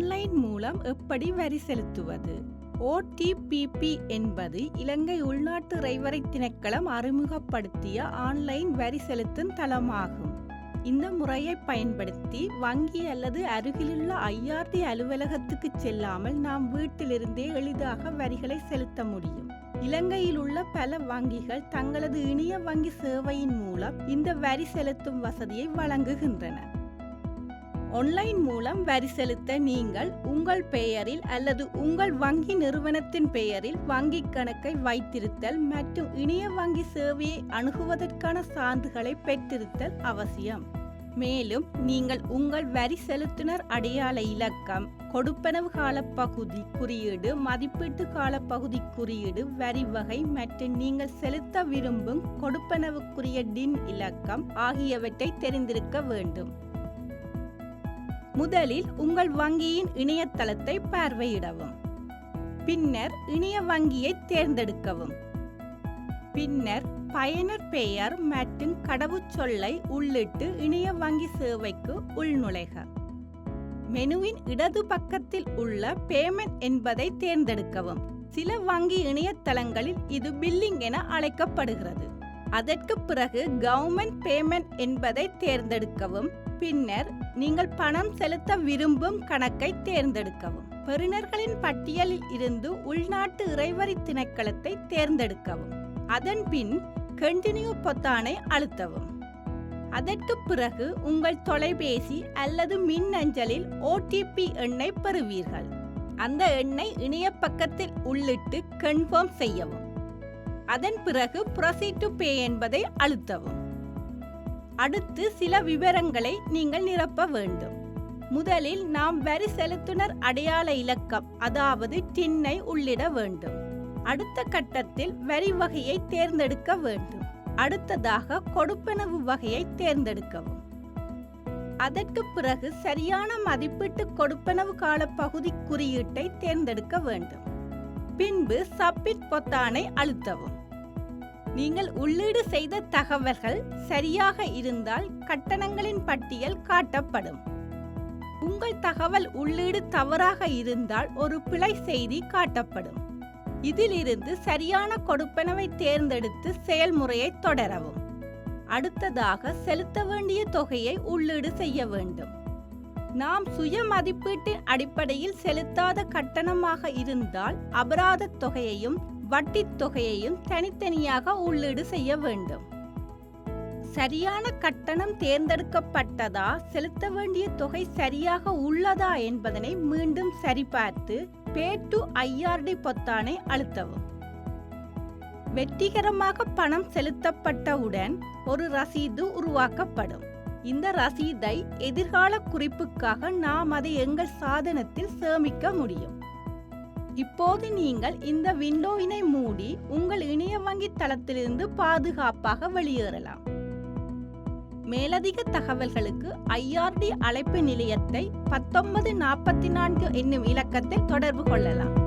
Online மூலம் எப்படி வரி செலுத்துவது? ஓடிபிபி என்பது இலங்கை உள்நாட்டு இறைவரை திணைக்களம் அறிமுகப்படுத்திய ஆன்லைன் வரி செலுத்தும் தளமாகும். இந்த முறையை பயன்படுத்தி வங்கி அல்லது அருகிலுள்ள ஐஆர்டி அலுவலகத்துக்கு செல்லாமல் நாம் வீட்டிலிருந்தே எளிதாக வரிகளை செலுத்த முடியும். இலங்கையில் உள்ள பல வங்கிகள் தங்களது இணைய வங்கி சேவையின் மூலம் இந்த வரி செலுத்தும் வசதியை வழங்குகின்றன. ஆன்லைன் மூலம் வரி செலுத்த நீங்கள் உங்கள் பெயரில் அல்லது உங்கள் வங்கி நிறுவனத்தின் பெயரில் வங்கிக் கணக்கை வைத்திருத்தல் மற்றும் இணைய வங்கி சேவையை அணுகுவதற்கான சான்றுகளை பெற்றிருத்தல் அவசியம். மேலும் நீங்கள் உங்கள் வரி செலுத்துனர் அடையாள இலக்கம் கொடுப்பனவு காலப்பகுதி குறியீடு மதிப்பீட்டு காலப்பகுதி குறியீடு வரி வகை மற்றும் நீங்கள் செலுத்த விரும்பும் கொடுப்பனவுக்குரிய டின் இலக்கம் ஆகியவற்றை தெரிந்திருக்க வேண்டும். முதலில் உங்கள் வங்கியின் இணையதளத்தை பார்வையிடவும். பின்னர் இணைய வங்கியை தேர்ந்தெடுக்கவும். பின்னர் பயனர் பெயர் மற்றும் கடவுச்சொல்லை உள்ளிட்டு இணைய வங்கி சேவைக்கு உள்நுழைக. மெனுவின் இடது பக்கத்தில் உள்ள பேமெண்ட் என்பதை தேர்ந்தெடுக்கவும். சில வங்கி இணையதளங்களில் இது பில்லிங் என அழைக்கப்படுகிறது. அதற்கு பிறகு கவர்மெண்ட் பேமெண்ட் என்பதை தேர்ந்தெடுக்கவும் பின்னர் நீங்கள் பணம் செலுத்த விரும்பும் கணக்கை தேர்ந்தெடுக்கவும். பெறுநர்களின் பட்டியலில் இருந்து உள்நாட்டு இறைவரி திணைக்களத்தை தேர்ந்தெடுக்கவும். அதன் பின் கண்டினியூ பொத்தானை அழுத்தவும். அதற்கு பிறகு உங்கள் தொலைபேசி அல்லது மின்னஞ்சலில் ஓடிபி எண்ணை பெறுவீர்கள். அந்த எண்ணை இணைய பக்கத்தில் உள்ளிட்டு கன்ஃபார்ம் செய்யவும். அதன் பிறகு ப்ரொசீட் டு பே என்பதை அழுத்தவும். அடுத்து சில விவரங்களை நீங்கள் நிரப்ப வேண்டும். முதலில் நாம் வரி செலுத்துனர் அடையாள இலக்கம் அதாவது டின்னை உள்ளிட வேண்டும். அடுத்த கட்டத்தில் வரி வகையை தேர்ந்தெடுக்க வேண்டும். அடுத்ததாக கொடுப்பனவு வகையை தேர்ந்தெடுக்கவும். அதற்கு பிறகு சரியான மதிப்பீட்டு கொடுப்பனவு கால பகுதி குறியீட்டை தேர்ந்தெடுக்க வேண்டும். பின்பு சப்மிட் பொத்தானை அழுத்தவும். நீங்கள் உள்ளீடு செய்த தகவல்கள் சரியாக இருந்தால் கட்டணங்களின் பட்டியல் காட்டப்படும். உங்கள் தகவல் உள்ளீடு தவறாக இருந்தால் ஒரு பிழை செய்தி காட்டப்படும். இதிலிருந்து சரியான கொடுப்பனவை தேர்ந்தெடுத்து செயல்முறையை தொடரவும். அடுத்ததாக செலுத்த வேண்டிய தொகையை உள்ளீடு செய்ய வேண்டும். நாம் சுய மதிப்பீட்டின் அடிப்படையில் செலுத்தாத கட்டணமாக இருந்தால் அபராத தொகையையும் வட்டித் தொகையையும் தனித்தனியாக உள்ளீடு செய்ய வேண்டும். சரியான கட்டணம் தேர்ந்தெடுக்கப்பட்டதா செலுத்த வேண்டிய தொகை சரியாக உள்ளதா என்பதனை மீண்டும் சரிபார்த்து பே டு ஐஆர்டி பொத்தானை அழுத்தவும். வெற்றிகரமாக பணம் செலுத்தப்பட்டவுடன் ஒரு ரசீது உருவாக்கப்படும். இந்த ரசீதை எதிர்கால குறிப்புக்காக நாம் அதை எங்கள் சாதனத்தில் சேமிக்க முடியும். இப்போது நீங்கள் இந்த விண்டோவினை மூடி உங்கள் இணைய வங்கி தளத்திலிருந்து பாதுகாப்பாக வெளியேறலாம். மேலதிக தகவல்களுக்கு ஐஆர்டி அழைப்பு நிலையத்தை பத்தொன்பது நாற்பத்தி நான்கு என்னும் இலக்கத்தில் தொடர்பு கொள்ளலாம்.